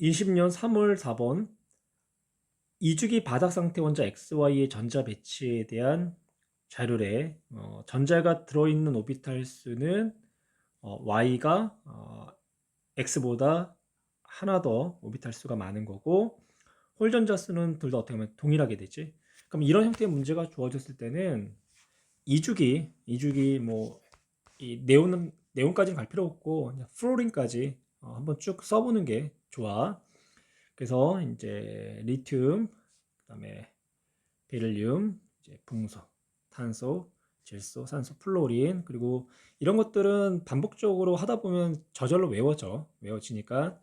2020년 3월 4번 이주기 바닥 상태 원자 XY의 전자 배치에 대한 자료래. 어, 전자가 들어있는 오비탈 수는 어, Y가 어, X보다 하나 더 오비탈 수가 많은 거고 홀 전자 수는 둘 다 어떻게 보면 동일하게 되지. 그럼 이런 형태의 문제가 주어졌을 때는 이주기 이주기 뭐 이 네온은 네온까지는 갈 필요 없고 그냥 플로린까지 어, 한번 쭉 써보는 게 좋아. 그래서 이제 리튬, 그다음에 베릴륨, 이제 붕소, 탄소, 질소, 산소, 플로린 그리고 이런 것들은 반복적으로 하다 보면 저절로 외워져 외워지니까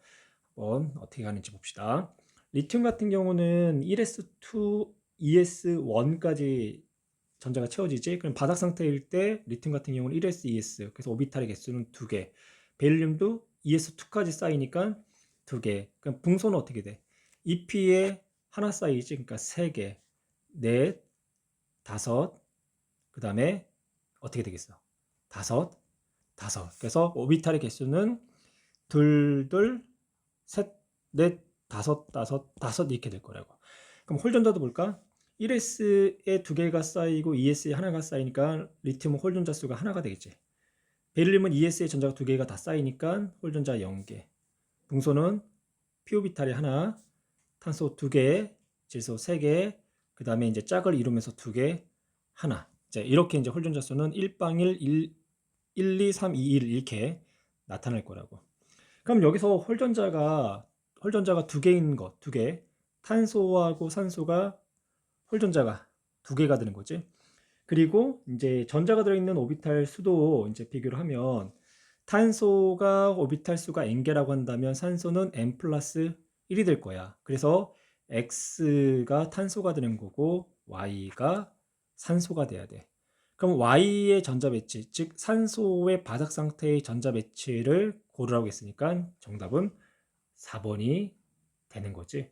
한번 어떻게 가는지 봅시다. 리튬 같은 경우는 1s2, 2s1까지 전자가 채워지지. 그럼 바닥 상태일 때 리튬 같은 경우는 1s, 2s. 그래서 오비탈의 개수는 2개. 베릴륨도 2s2까지 쌓이니까 2개. 그럼 붕소는 어떻게 돼? EP에 하나 쌓이지. 그러니까 3개. 넷, 다섯. 그 다음에 어떻게 되겠어? 다섯, 다섯. 그래서 오비탈의 개수는 둘, 둘, 셋, 넷, 다섯, 다섯, 다섯 이렇게 될 거라고. 그럼 홀전자도 볼까? 1S에 두 개가 쌓이고 2S에 하나가 쌓이니까 리튬은 홀전자 수가 하나가 되겠지. 베릴륨은 2S에 전자가 두 개가 다 쌓이니까 홀전자 0개. 붕소는 피오비탈이 하나, 탄소 두 개, 질소 세 개, 그 다음에 이제 짝을 이루면서 두 개, 하나. 이제 이렇게 이제 홀전자 수는 1방일 1, 1, 2, 3, 2, 1 이렇게 나타날 거라고. 그럼 여기서 홀전자가 홀전자가 두 개인 것, 두 개. 탄소하고 산소가 홀전자가 두 개가 되는 거지. 그리고 이제 전자가 들어있는 오비탈 수도 이제 비교를 하면 탄소가 오비탈 수가 n개라고 한다면 산소는 n 플러스 1이 될 거야. 그래서 x가 탄소가 되는 거고 y가 산소가 돼야 돼. 그럼 y의 전자 배치, 즉 산소의 바닥 상태의 전자 배치를 고르라고 했으니까 정답은 4번이 되는 거지.